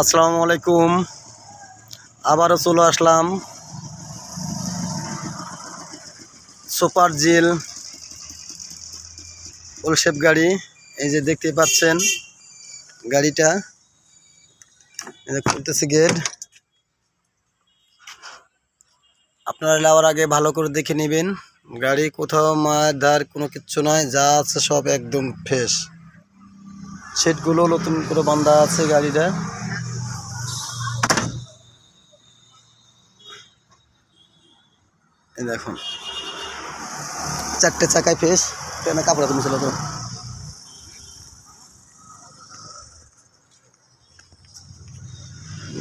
আসসালামু আলাইকুম। আবারও চলে আসলাম। সুপার জিল ওলশেপ গাড়ি। এই যে দেখতে পাচ্ছেন গাড়িটা। খুলতেছে গেট। আপনারা নেওয়ার আগে ভালো করে দেখে নেবেন। গাড়ি কোথাও মায়ের কোনো কিচ্ছু নয় যা আছে সব একদম ফ্রেশ সেটগুলো নতুন করে বান্ধা আছে গাড়িটা। দেখুন। চারটে চাকায় ফেস কেন কাপড় তুমি ছিল তো।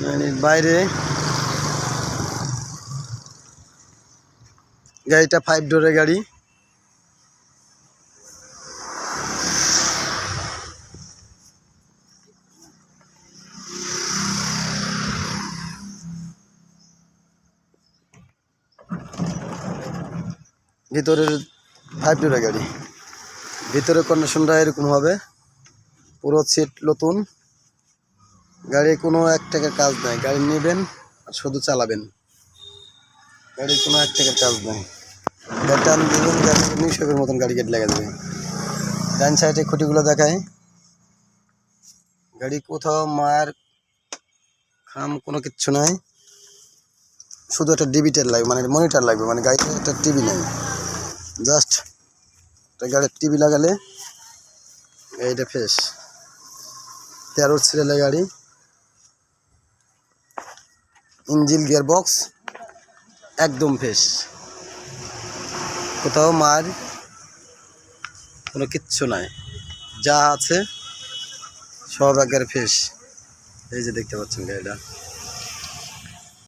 মানে বাইরে গাড়িটা ফাইভ ডোরের গাড়ি। ভিতরের ফাইভ ডোরের গাড়ি। ভিতরের কন্ডিশনটা এরকম হবে। পুরো সিট নতুন। গাড়ি কোনো এক টাকার কাজ নাই। গাড়ি নেবেন আর শুধু চালাবেন। গাড়ির কোনো এক টাকার কাজ নাই। গাড়িটা আমি দেবেন নিউশপের মতন গাড়ি গেট লেগে দেবে। ডান সাইডে খুঁটিগুলো দেখায় গাড়ি কোথাও মার, খাম কোনো কিচ্ছু নাই। শুধু একটা ডিবিটার লাগবে মানে মনিটর লাগবে মানে গাড়িতে একটা টিভি নেই। জাস্ট গাড়ির টিভি লাগালে গাড়িটা ফ্রেশ। তেরোর সিরিয়ালের গাড়ি। ইঞ্জিল গিয়ার বক্স একদম ফ্রেশ। কোথাও মার কোনো কিচ্ছু নাই। যা আছে সব একবারে ফ্রেশ। এই যে দেখতে পাচ্ছেন গাড়িটা।